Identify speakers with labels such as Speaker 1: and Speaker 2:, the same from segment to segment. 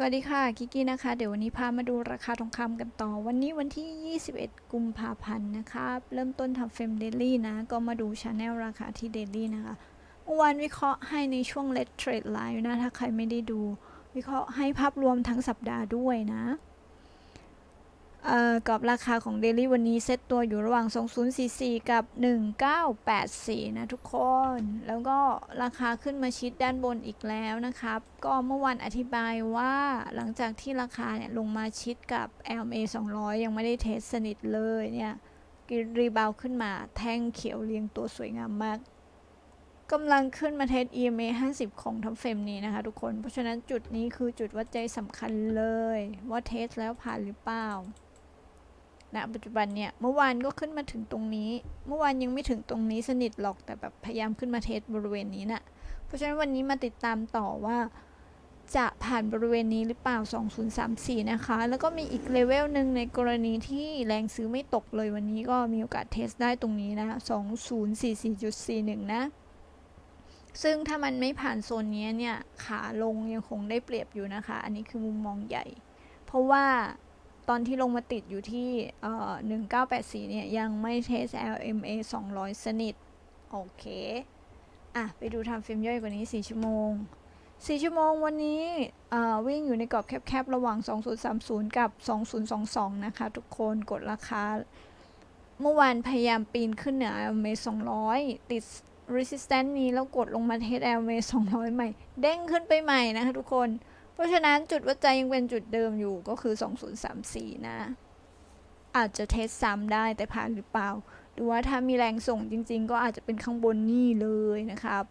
Speaker 1: สวัสดีค่ะกิกกี้นะคะ เดี๋ยววันนี้พามาดูราคาทองคำกันต่อ วันนี้วันที่ 21 กุมภาพันธ์นะคะเริ่มต้นทำเฟรมเดลี่นะ ก็มาดูชาแนลราคาที่เดลี่นะคะเมื่อวานวิเคราะห์ให้ในช่วงเลทเทรดไลน์นะ ถ้าใครไม่ได้ดู วิเคราะห์ให้ภาพรวมทั้งสัปดาห์ด้วยนะ เอ่อกับราคาของเดลี่วันนี้เซตตัวอยู่ระหว่าง 2044 กับ 1984 นะทุกคน แล้วก็ราคาขึ้นมาชิดด้านบนอีกแล้วนะครับ ก็เมื่อวานอธิบายว่าหลังจากที่ราคาเนี่ยลงมาชิดกับ LMA 200 ยังไม่ได้เทสสนิทเลยเนี่ยรีบาวขึ้นมาแท่งเขียวเรียงตัวสวยงามมากกำลังขึ้นมาเทส EMA 50 ของทั้งเฟรมนี้นะคะทุกคน เพราะฉะนั้นจุดนี้คือจุดวัดใจสำคัญเลย ว่าเทสแล้วผ่านหรือเปล่า ณปัจจุบันเนี่ยเมื่อวานก็ขึ้นมาถึงตรงนี้ เมื่อวานยังไม่ถึงตรงนี้สนิทหรอกแต่แบบพยายามขึ้นมาเทสบริเวณนี้นะ่ะเพราะฉะนั้นวันนี้มาติดตามต่อว่า จะผ่านบริเวณนี้หรือเปล่า 2034 นะคะ แล้วก็มีอีกเลเวลหนึ่งในกรณีที่แรงซื้อไม่ตกเลยวันนี้ก็มีโอกาสเทสได้ตรงนี้นะ 2044.41 นะซึ่งถ้ามันไม่ผ่านโซนนี้เนี่ย ขาลงยังคงได้เปรียบอยู่นะคะ อันนี้คือมุมมองใหญ่ เพราะว่า ตอนที่ลงมาติดอยู่ที่เอ่อ1984 เนี่ย ยังไม่เทส LMA 200 สนิท โอเค อะ ไปดูทำเฟรมย่อยกว่านี้ 4 ชั่วโมง 4 ชั่วโมงวันนี้วิ่งอยู่ในกรอบแคบๆ ระหว่าง 2030 กับ 2022 นะคะ ทุกคนกดราคา เมื่อวานพยายามปีนขึ้นเหนือ LMA 200 ติด resistance นี้แล้วกดลงมาเทส LMA 200 ใหม่ เด้งขึ้นไปใหม่นะคะทุกคน เพราะฉะนั้นจุดวัดใจยังเป็นจุดเดิมอยู่ก็คือ 2034 นะ อาจจะเทสซ้ำได้แต่ผ่านหรือเปล่า หรือว่าถ้ามีแรงส่งจริง ๆ ก็อาจจะเป็นข้างบนนี่เลยนะครับ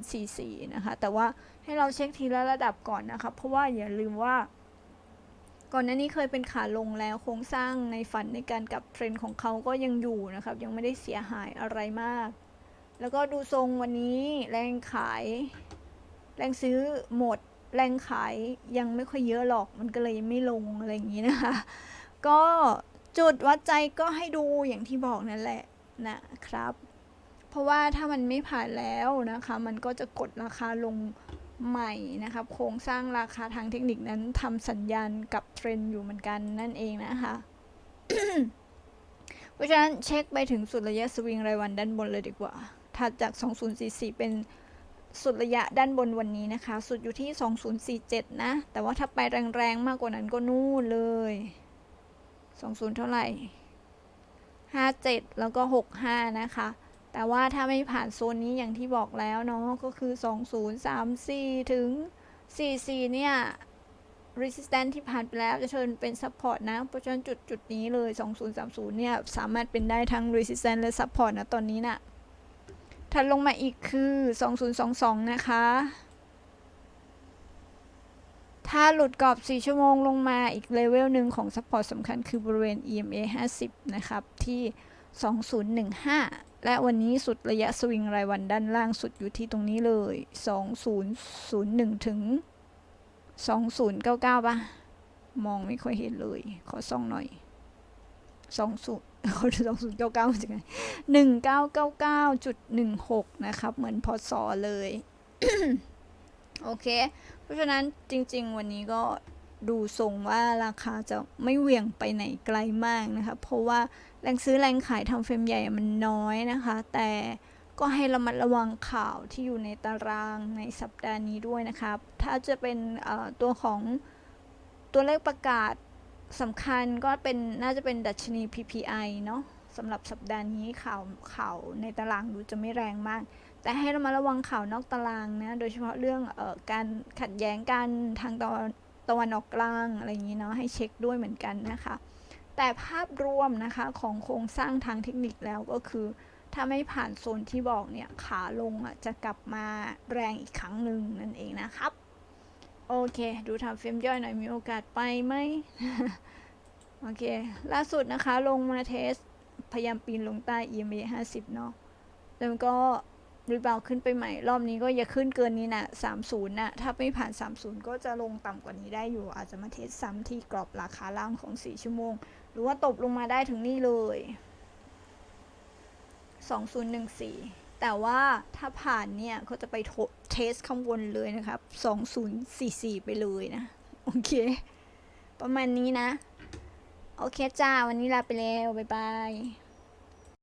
Speaker 1: 2044 นะคะ แต่ว่าให้เราเช็คทีละระดับก่อนนะครับ เพราะว่าอย่าลืมว่า ก่อนหน้านี้เคยเป็นขาลงแล้วโครงสร้างในฝันในการกลับเทรนด์ของเขาก็ยังอยู่นะครับ ยังไม่ได้เสียหายอะไรมาก แล้วก็ดูทรงวันนี้แรงขาย แรงซื้อหมด แรงขายยังไม่ค่อยเยอะหรอกมันก็เลยไม่ลงอะไรอย่างนี้นะคะ ก็จุดวัดใจก็ให้ดูอย่างที่บอกนั่นแหละนะครับ เพราะว่าถ้ามันไม่ผ่านแล้วนะคะ มันก็จะกดราคาลงใหม่นะครับ โครงสร้างราคาทางเทคนิคนั้นทำสัญญาณกับเทรนด์อยู่เหมือนกันนั่นเองนะคะเพราะฉะนั้นเช็คไปถึงสุดระยะสวิงรายวันด้านบนเลยดีกว่าถัดจาก 2044 เป็น สุดระยะด้านบนวันนี้นะคะ สุดอยู่ที่ 2047 นะ แต่ว่าถ้าไปแรงๆ มากกว่านั้นก็นู่นเลย 20 เท่าไหร่ 57 แล้วก็ 65 นะคะ แต่ว่าถ้าไม่ผ่านโซนนี้อย่างที่บอกแล้วเนาะ ก็คือ 2034 ถึง 44 เนี่ย resistance ที่ผ่านไปแล้วจะเชิญเป็น support นะ เพราะฉะนั้นจุดจุดนี้เลย 2030 เนี่ย สามารถเป็นได้ทั้ง resistance และ support นะ ตอนนี้นะ่ะ ถัดลงมาอีกคือ 2022 นะคะ ถ้าหลุดกรอบ 4 ชั่วโมงลงมาอีกเลเวลหนึ่งของซัพพอร์ตสำคัญคือบริเวณ EMA 50 นะครับ ที่ 2015 และวันนี้สุดระยะสวิงรายวันด้านล่างสุดอยู่ที่ตรงนี้เลย 2001 ถึง 2099ป่ะ มองไม่ค่อยเห็นเลย ขอส่องหน่อย 20 เขาจะสองศูนย์เก้าเก้าจริงหนึ่งเก้าเก้าเก้าจุดหนึ่งหกนะครับ เหมือนพอสอเลย โอเค เพราะฉะนั้นจริง ๆ วันนี้ก็ดูทรงว่าราคาจะไม่เหวี่ยงไปไหนไกลมากนะคะ เพราะว่าแรงซื้อแรงขายทำเฟรมใหญ่มันน้อยนะคะ แต่ก็ให้ระมัดระวังข่าวที่อยู่ในตารางในสัปดาห์นี้ด้วยนะครับ ถ้าจะเป็นตัวของตัวเลขประกาศ สำคัญก็เป็นน่าจะเป็นดัชนี PPI เนาะสำหรับสัปดาห์นี้ข่าวข่าวในตารางดูจะไม่แรงมาก แต่ให้เรามาระวังข่าวนอกตารางนะโดยเฉพาะเรื่องออการขัดแย้งกันทางตะวันตะวันออกกลางอะไรอย่างนี้เนาะให้เช็คด้วยเหมือนกันนะคะ แต่ภาพรวมนะคะของโครงสร้างทางเทคนิคแล้วก็คือถ้าไม่ผ่านโซนที่บอกเนี่ยขาลงอะจะกลับมาแรงอีกครั้งหนึ่งนั่นเองนะครับ โอเค ดูทำเฟรมย่อยหน่อยมีโอกาสไปไหม โอเค ล่าสุดนะคะลงมาเทส พยายามปีนลงใต้ EMA 50 เนาะแล้วก็รีบาวขึ้นไปใหม่ รอบนี้ก็อย่าขึ้นเกินนี้นะ30นะถ้าไม่ผ่าน 30 ก็จะลงต่ำกว่านี้ได้อยู่ อาจจะมาเทสซ้ำที่กรอบราคาล่างของ 4 ชั่วโมง หรือว่าตบลงมาได้ถึงนี่เลย 2014 แต่ว่าถ้าผ่านเนี่ยเขาจะไปเทสข้างบนเลยนะครับ 2044 ไปเลยนะ โอเค ประมาณนี้นะ โอเคจ้า วันนี้ลาไปแล้ว บ๊ายบาย